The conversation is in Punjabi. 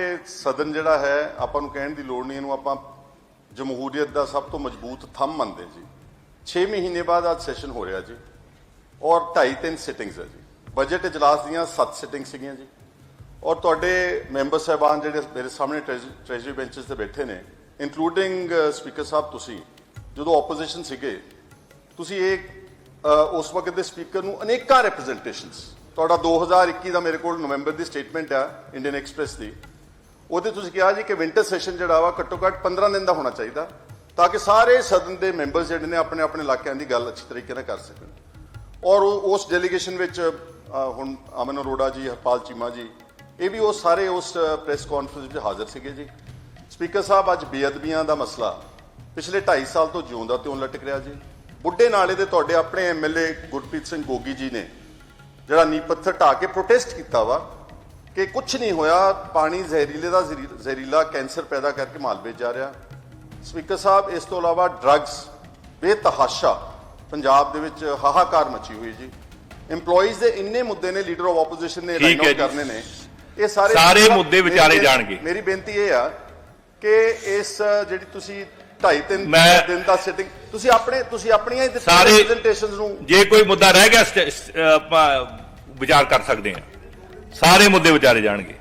ਇਹ ਸਦਨ ਜਿਹੜਾ ਹੈ, ਆਪਾਂ ਨੂੰ ਕਹਿਣ ਦੀ ਲੋੜ ਨਹੀਂ, ਇਹਨੂੰ ਆਪਾਂ ਜਮਹੂਰੀਅਤ ਦਾ ਸਭ ਤੋਂ ਮਜ਼ਬੂਤ ਥੰਮ ਮੰਨਦੇ ਜੀ। 6 ਮਹੀਨੇ ਬਾਅਦ ਅੱਜ ਸੈਸ਼ਨ ਹੋ ਰਿਹਾ ਜੀ। ਔਰ 2.5 ਤਿੰਨ ਸਿਟਿੰਗਸ ਹੈ ਜੀ। ਬਜਟ ਇਜਲਾਸ ਦੀਆਂ 7 ਸਿਟਿੰਗ ਸੀਗੀਆਂ ਜੀ। ਔਰ ਤੁਹਾਡੇ ਮੈਂਬਰ ਸਾਹਿਬਾਨ ਜਿਹੜੇ ਮੇਰੇ ਸਾਹਮਣੇ ਟ੍ਰੈਜਰੀ ਬੈਂਚਸ ਤੇ ਬੈਠੇ ਨੇ ਇਨਕਲੂਡਿੰਗ ਸਪੀਕਰ ਸਾਹਿਬ ਤੁਸੀਂ, ਜਦੋਂ ਆਪੋਜੀਸ਼ਨ ਸੀਗੇ, ਤੁਸੀਂ ਇਹ ਉਸ ਵਕਤ ਦੇ ਸਪੀਕਰ ਨੂੰ ਅਨੇਕਾਂ ਰਿਪਰੈਜ਼ੈਂਟੇਸ਼ਨਸ ਤੁਹਾਡਾ 2021 ਦਾ ਮੇਰੇ ਕੋਲ ਨਵੰਬਰ ਦੀ ਸਟੇਟਮੈਂਟ ਆ ਇੰਡੀਅਨ ਐਕਸਪ੍ਰੈਸ ਦੀ। ਉਹਦੇ ਤੁਸੀਂ ਕਿਹਾ ਜੀ ਕਿ ਵਿੰਟਰ ਸੈਸ਼ਨ ਜਿਹੜਾ ਵਾ ਘੱਟੋ ਘੱਟ 15 ਦਿਨ ਦਾ ਹੋਣਾ ਚਾਹੀਦਾ, ਤਾਂ ਕਿ ਸਾਰੇ ਸਦਨ ਦੇ ਮੈਂਬਰਸ ਜਿਹੜੇ ਨੇ ਆਪਣੇ ਆਪਣੇ ਇਲਾਕਿਆਂ ਦੀ ਗੱਲ ਅੱਛੇ ਤਰੀਕੇ ਨਾਲ ਕਰ ਸਕਣ। ਔਰ ਉਹ- ਉਸ ਡੈਲੀਗੇਸ਼ਨ ਵਿੱਚ ਹੁਣ ਅਮਨ ਅਰੋੜਾ ਜੀ, ਹਰਪਾਲ ਚੀਮਾ ਜੀ, ਇਹ ਵੀ ਉਹ ਸਾਰੇ ਉਸ ਪ੍ਰੈਸ ਕਾਨਫਰੰਸ ਵਿੱਚ ਹਾਜ਼ਰ ਸੀਗੇ ਜੀ। ਸਪੀਕਰ ਸਾਹਿਬ ਅੱਜ ਬੇਅਦਬੀਆਂ ਦਾ ਮਸਲਾ ਪਿਛਲੇ 2.5 ਸਾਲ ਤੋਂ ਜਿਉਂਦਾ ਤਿਉਂ ਲਟਕ ਰਿਹਾ ਜੀ। ਬੁੱਢੇ ਨਾਲੇ ਦੇ ਤੁਹਾਡੇ ਆਪਣੇ ਐਮਐਲਏ ਗੁਰਪ੍ਰੀਤ ਸਿੰਘ ਗੋਗੀ ਜੀ ਨੇ ਜਿਹੜਾ ਨੀਂਹ ਪੱਥਰ ਢਾ ਕੇ ਪ੍ਰੋਟੈਸਟ ਕੀਤਾ ਵਾ ਕਿ ਕੁਝ ਨਹੀਂ ਹੋਇਆ ਪਾਣੀ ਜ਼ਹਿਰੀਲੇ ਦਾ ਜ਼ਹਿਰੀ- ਜ਼ਹਿਰੀਲਾ ਕੈਂਸਰ ਪੈਦਾ ਕਰਕੇ ਮਾਲਵੇ 'ਚ ਜਾ ਰਿਹਾ ਸਪੀਕਰ ਸਾਹਿਬ ਇਸ ਤੋਂ ਇਲਾਵਾ ਡਰੱਗਸ ਬੇਤਹਾਸ਼ਾ ਪੰਜਾਬ ਦੇ ਵਿੱਚ ਹਾਹਾਕਾਰ ਮਚੀ ਹੋਈ ਜੀ EMPLOYEES ਦੇ ਇੰਨੇ ਮੁੱਦੇ ਨੇ ਲੀਡਰ ਆਫ ਆਪੋਜੀਸ਼ਨ ਨੇ ਲਾਈਨ ਆਊਟ। ਕਰਨੇ ਨੇ ਇਹ ਸਾਰੇ ਸਾਰੇ ਮੁੱਦੇ ਵਿਚਾਰੇ ਜਾਣਗੇ। ਮੇਰੀ ਬੇਨਤੀ ਇਹ ਆ ਕਿ ਇਸ ਜਿਹੜੀ ਤੁਸੀਂ 2.5 ਤਿੰਨ ਦਿਨ ਦਾ ਸਿਟਿੰਗ ਤੁਸੀਂ ਆਪਣੇ ਤੁਸੀਂ ਆਪਣੀਆਂ ਹੀ ਸਾਰੇ- ਰਿਪਰੈਜ਼ੈਂਟੇਸ਼ਨਸ ਨੂੰ ਜੇ ਕੋਈ ਮੁੱਦਾ ਰਹਿ ਗਿਆ ਆਪਾਂ ਵਿਚਾਰ ਕਰ ਸਕਦੇ ਹਾਂ ਸਾਰੇ ਮੁੱਦੇ ਵਿਚਾਰੇ ਜਾਣਗੇ।